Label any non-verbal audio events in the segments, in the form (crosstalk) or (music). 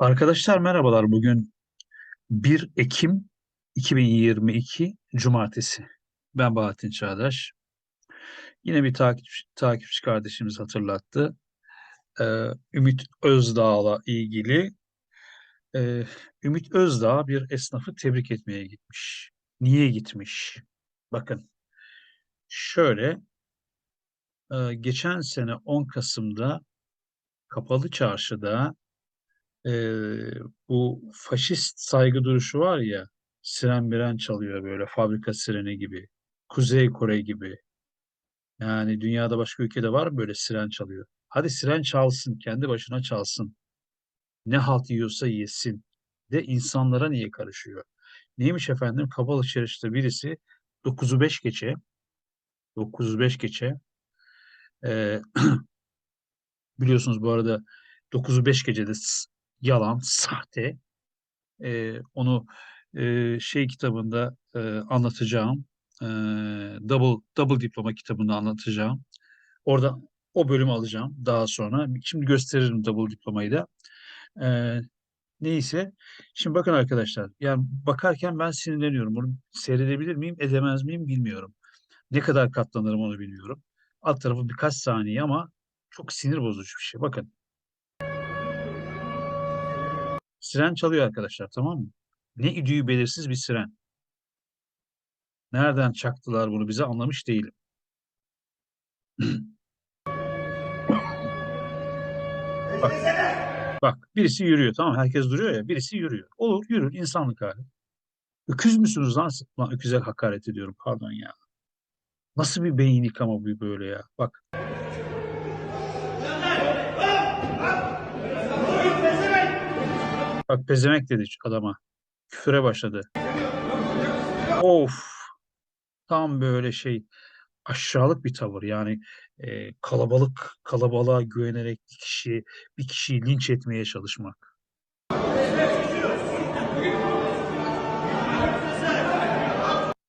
Arkadaşlar merhabalar. Bugün 1 Ekim 2022 Cumartesi. Ben Bahattin Çağdaş. Yine bir takipçi, takipçi kardeşimiz hatırlattı. Ee, Ümit Özdağ'la ilgili. Ee, Ümit Özdağ bir esnafı tebrik etmeye gitmiş. Niye gitmiş? Bakın şöyle e, geçen sene 10 Kasım'da Kapalı Çarşı'da e, bu faşist saygı duruşu var ya, siren miren çalıyor böyle fabrika sireni gibi, Kuzey Kore gibi. Yani dünyada başka ülkede var mı böyle siren çalıyor? Hadi siren çalsın, kendi başına çalsın. Ne halt yiyorsa yesin. De insanlara niye karışıyor? Neymiş efendim? Kapalı çarşıda birisi 9'u 5 geçe 9'u 5 geçe e, (clears throat) biliyorsunuz bu arada 9'u 5 gecede yalan, sahte e, onu e, şey kitabında e, anlatacağım. E, double double diploma kitabında anlatacağım. Orada o bölümü alacağım daha sonra. Şimdi gösteririm double diplomayı da. E, neyse. Şimdi bakın arkadaşlar. Yani bakarken ben sinirleniyorum. Bunu seyredebilir miyim, edemez miyim bilmiyorum. Ne kadar katlanırım onu bilmiyorum. Alt tarafı birkaç saniye ama çok sinir bozucu bir şey. Bakın. Siren çalıyor arkadaşlar tamam mı? Ne idüğü belirsiz bir siren. Nereden çaktılar bunu bize anlamış değilim. (clears throat) Bak, bak birisi yürüyor tamam? Herkes duruyor ya birisi yürüyor. Olur yürür insanlık hali. Öküz müsünüz lan? Lan öküze hakaret ediyorum pardon ya. Nasıl bir beyin yıkama bu böyle ya? Bak. Bak pezemek dedi adama. Küfüre başladı. Of. Tam böyle şey aşağılık bir tavır. Yani e, kalabalık kalabalığa güvenerek bir kişi bir kişiyi linç etmeye çalışmak.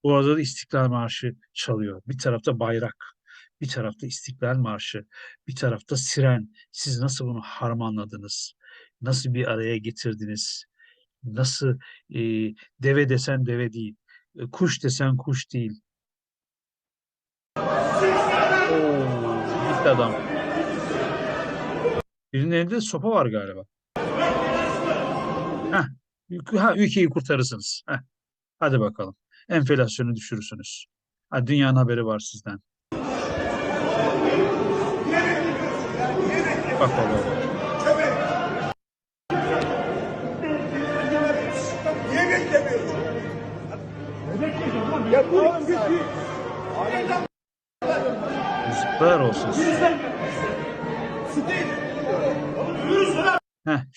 Bu arada da İstiklal Marşı çalıyor. Bir tarafta bayrak, bir tarafta İstiklal Marşı, bir tarafta siren. Siz nasıl bunu harmanladınız? Nasıl bir araya getirdiniz? Nasıl e, deve desen deve değil, e, kuş desen kuş değil. Oo, gitti adam. Birinin elinde sopa var galiba. Heh, ha, ülkeyi kurtarırsınız. Heh, hadi bakalım. Enflasyonu düşürürsünüz. Ha, dünyanın haberi var sizden. Bak bak.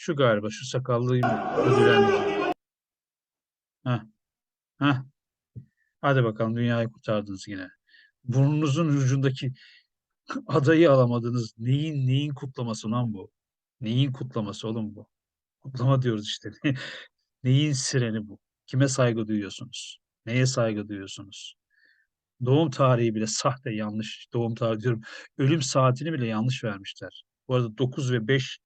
Şu galiba, şu sakallıyı ödüllendireceğim. Heh, heh. Hadi bakalım dünyayı kurtardınız yine. Burnunuzun ucundaki (laughs) adayı alamadınız. Neyin neyin kutlaması lan bu? Neyin kutlaması oğlum bu? Kutlama diyoruz işte. (laughs) Neyin sireni bu? Kime saygı duyuyorsunuz? Neye saygı duyuyorsunuz? Doğum tarihi bile sahte, yanlış. Doğum tarihi diyorum. Ölüm saatini bile yanlış vermişler. Bu arada 9 ve 5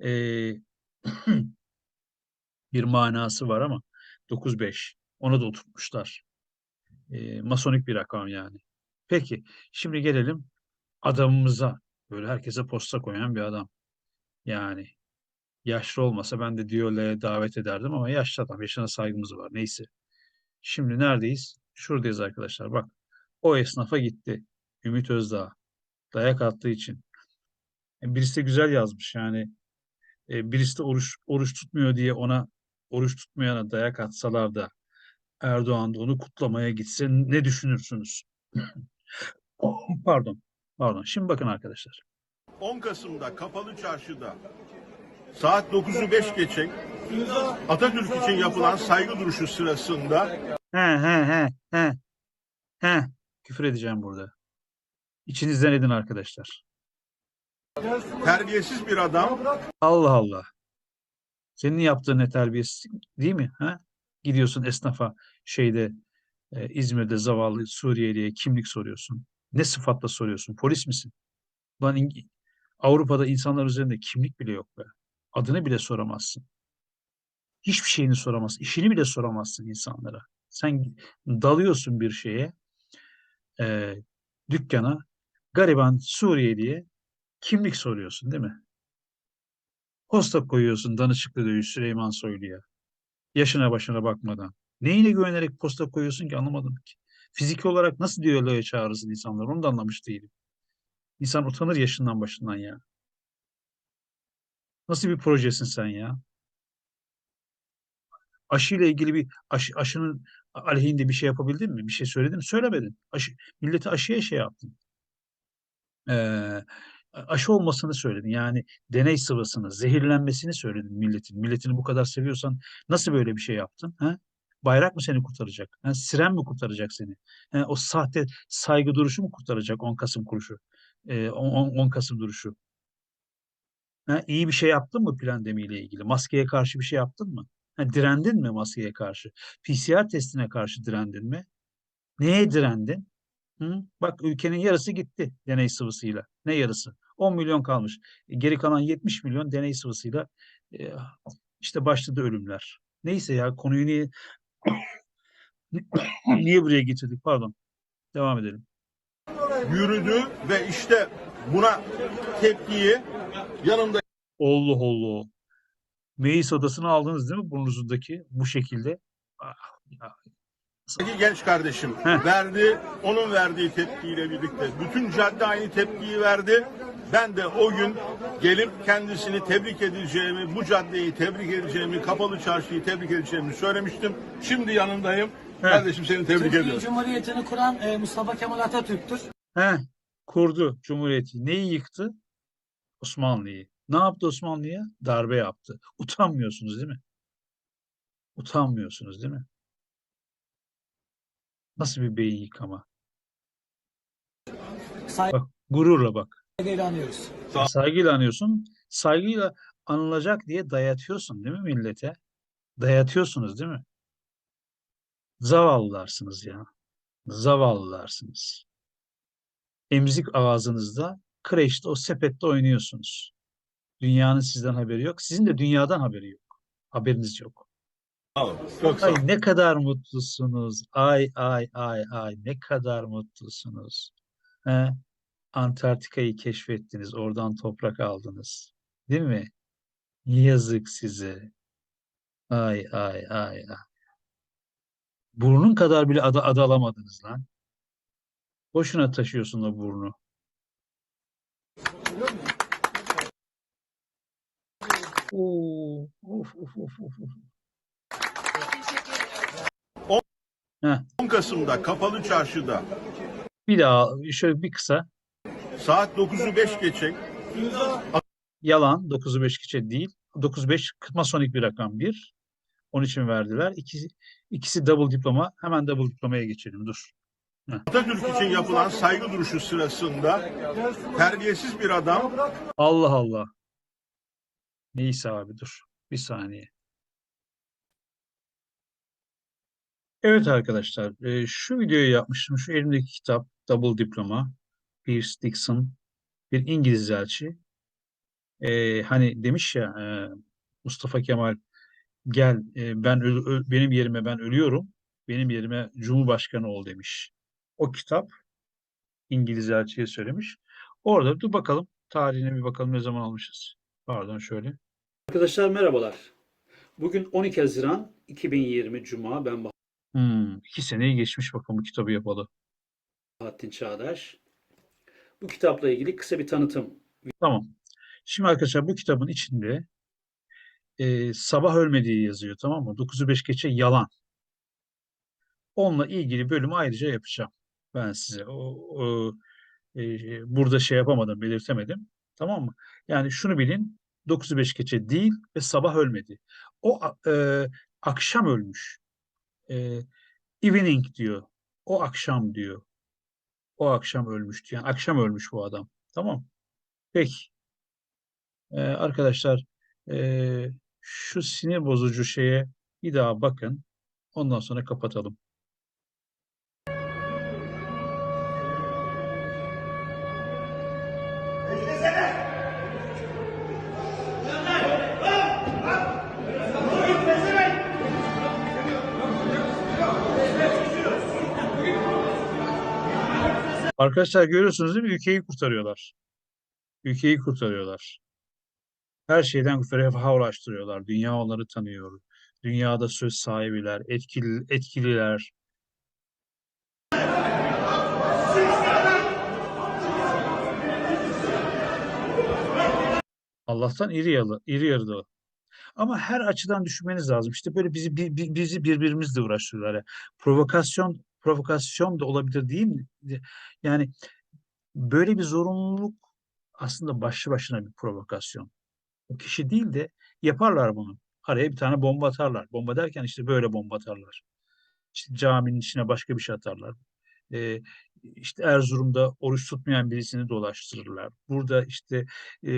eee, (clears throat) bir manası var ama 9-5. Onu da oturtmuşlar. Eee, masonik bir rakam yani. Peki, şimdi gelelim adamımıza. Böyle herkese posta koyan bir adam. Yani yaşlı olmasa ben de Diyola'ya davet ederdim ama yaşlı adam. Yaşına saygımız var. Neyse. Şimdi neredeyiz? Şuradayız arkadaşlar. Bak. O esnafa gitti. Ümit Özdağ. Dayak attığı için. E, Birisi de güzel yazmış yani. E, birisi de oruç, oruç tutmuyor diye ona oruç tutmayana dayak atsalar da Erdoğan da onu kutlamaya gitse ne düşünürsünüz? (clears throat) Pardon. Pardon. Şimdi bakın arkadaşlar. 10 Kasım'da Kapalı Çarşı'da saat 9'u 5 geçe Atatürk için yapılan saygı duruşu sırasında He he he he. He. Küfür edeceğim burada. İçinizden edin arkadaşlar. Terbiyesiz bir adam Allah Allah. Senin yaptığın ne terbiyesizlik değil mi? Ha? Gidiyorsun esnafa şeyde e, İzmir'de zavallı Suriyeli'ye kimlik soruyorsun. Ne sıfatla soruyorsun? Polis misin? Lan İng- Avrupa'da insanlar üzerinde kimlik bile yok be. Adını bile soramazsın. Hiçbir şeyini soramazsın. İşini bile soramazsın insanlara. Sen dalıyorsun bir şeye, e, dükkana, gariban Suriyeli'ye kimlik soruyorsun değil mi? Posta koyuyorsun Danışıklı Dövüş Süleyman Soylu'ya. Yaşına başına bakmadan. Neyine güvenerek posta koyuyorsun ki anlamadım ki. Fiziki olarak nasıl diyaloğa çağırırsın insanları onu da anlamış değilim. İnsan utanır yaşından başından ya. Nasıl bir projesin sen ya? Aşıyla ilgili bir aşı, aşının aleyhinde bir şey yapabildin mi? Bir şey söyledin mi? Söylemedin. Aşı, milleti aşıya şey yaptın. Ee, aşı olmasını söyledin. Yani deney sıvısını, zehirlenmesini söyledin milletin. Milletini bu kadar seviyorsan nasıl böyle bir şey yaptın? Ha? Bayrak mı seni kurtaracak? Ha? Siren mi kurtaracak seni? Ha? O sahte saygı duruşu mu kurtaracak 10 Kasım kuruşu? Ee, 10, 10 Kasım duruşu. Ha? İyi bir şey yaptın mı pandemiyle ilgili? Maskeye karşı bir şey yaptın mı? Ha, direndin mi maskeye karşı? PCR testine karşı direndin mi? Neye direndin? Hı? Bak ülkenin yarısı gitti deney sıvısıyla. Ne yarısı? 10 milyon kalmış. E, Geri kalan 70 milyon deney sıvısıyla e, işte başladı ölümler. Neyse ya konuyu niye (coughs) niye buraya getirdik? Pardon. Devam edelim. Yürüdü ve işte buna tepkiyi yanımda Allah Allah. Meclis odasını aldınız değil mi burnunuzdaki bu şekilde? Ah, ya. Genç kardeşim Heh. verdi. Onun verdiği tepkiyle birlikte bütün cadde aynı tepkiyi verdi. Ben de o gün gelip kendisini tebrik edeceğimi, bu caddeyi tebrik edeceğimi, kapalı çarşıyı tebrik edeceğimi söylemiştim. Şimdi yanındayım. Kardeşim seni tebrik Türkiye ediyorum. Cumhuriyeti'ni kuran e, Mustafa Kemal Atatürk'tür. He, kurdu Cumhuriyeti. Neyi yıktı? Osmanlı'yı. Ne yaptı Osmanlı'ya? Darbe yaptı. Utanmıyorsunuz değil mi? Utanmıyorsunuz değil mi? Nasıl bir beyin yıkama? Bak gururla bak. Saygıyla anıyoruz. Saygıyla anıyorsun. Saygıyla anılacak diye dayatıyorsun değil mi millete? Dayatıyorsunuz değil mi? Zavallılarsınız ya. Zavallılarsınız. Emzik ağzınızda, kreşte o sepette oynuyorsunuz. Dünyanın sizden haberi yok. Sizin de dünyadan haberi yok. Haberiniz yok. Çok sağ ol. Ay ne kadar mutlusunuz. Ay ay ay ay ne kadar mutlusunuz. He? Antarktika'yı keşfettiniz. Oradan toprak aldınız. Değil mi? Yazık size. Ay ay ay ay. Burnun kadar bile adı, adı alamadınız lan. Boşuna taşıyorsun o burnu. Oo, of, of, of, of, of. Heh, 10 Kasım'da kapalı çarşıda bir daha şöyle bir kısa. saat 9'u 5 geçe Yalan 9'u 5 geçe değil. 9'u 5 masonik bir rakam bir. Onun için verdiler. İkisi, ikisi double diploma. Hemen double diplomaya geçelim. Dur. Atatürk için yapılan saygı duruşu sırasında terbiyesiz bir adam Allah Allah. Neyse abi dur. Bir saniye. Evet arkadaşlar. e, şu videoyu yapmıştım. Şu elimdeki kitap Double Diploma. Pierce Dixon. Bir İngiliz elçi. E, hani demiş ya e, Mustafa Kemal gel ben öl- öl- benim yerime ben ölüyorum. Benim yerime Cumhurbaşkanı ol demiş. O kitap İngiliz elçiye söylemiş. Orada dur bakalım tarihine bir bakalım ne zaman almışız. Pardon şöyle. Arkadaşlar merhabalar. Bugün 12 Haziran 2020 Cuma. Ben Hmm, iki seneyi geçmiş bakalım bu kitabı yapalı. Bahattin Çağdaş. Bu kitapla ilgili kısa bir tanıtım. Tamam. Şimdi arkadaşlar bu kitabın içinde e, sabah ölmediği yazıyor tamam mı? 9'u 5 geçe yalan. Onunla ilgili bölümü ayrıca yapacağım. Ben size o, o, e, burada şey yapamadım, belirtemedim. Tamam mı? Yani şunu bilin. 9'u 5 geçe değil ve sabah ölmedi. O a- e, akşam ölmüş. E, evening diyor. O akşam diyor. O akşam ölmüştü. Yani akşam ölmüş bu adam. Tamam. Peki. E, arkadaşlar e, şu sinir bozucu şeye bir daha bakın. Ondan sonra kapatalım. Arkadaşlar görüyorsunuz değil mi? Ülkeyi kurtarıyorlar. Ülkeyi kurtarıyorlar. Her şeyden refaha ulaştırıyorlar. Dünya onları tanıyor. Dünyada söz sahibiler, etkili, etkililer. Allah'tan iri yarı, iri yarıda. Ama her açıdan düşünmeniz lazım. İşte böyle bizi bi- bi- bizi birbirimizle uğraştırıyorlar. Yani provokasyon provokasyon da olabilir değil mi? Yani böyle bir zorunluluk aslında başlı başına bir provokasyon. O kişi değil de yaparlar bunu. Araya bir tane bomba atarlar. Bomba derken işte böyle bomba atarlar. İşte caminin içine başka bir şey atarlar. Ee, işte Erzurum'da oruç tutmayan birisini dolaştırırlar. Burada işte e,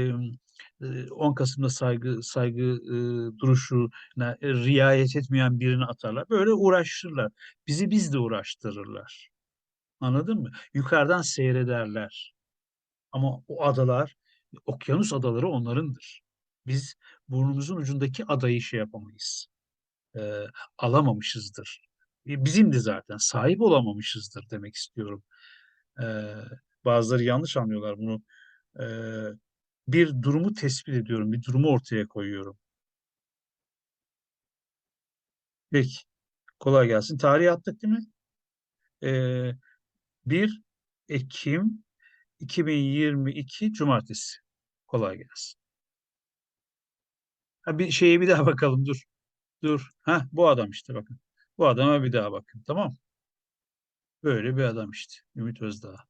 e, 10 Kasım'da saygı saygı e, duruşuna e, riayet etmeyen birini atarlar. Böyle uğraştırırlar. Bizi biz de uğraştırırlar. Anladın mı? Yukarıdan seyrederler. Ama o adalar, okyanus adaları onlarındır. Biz burnumuzun ucundaki adayı şey yapamayız. Ee, alamamışızdır. E, Bizimdi zaten. Sahip olamamışızdır demek istiyorum. Ee, bazıları yanlış anlıyorlar bunu. Ee, bir durumu tespit ediyorum, bir durumu ortaya koyuyorum. Peki, kolay gelsin. Tarihi attık değil mi? Ee, 1 Ekim 2022 Cumartesi. Kolay gelsin. Ha, bir şeye bir daha bakalım dur. Dur. Ha bu adam işte bakın. Bu adama bir daha bakın. Tamam. Böyle bir adam işte. Ümit Özdağ.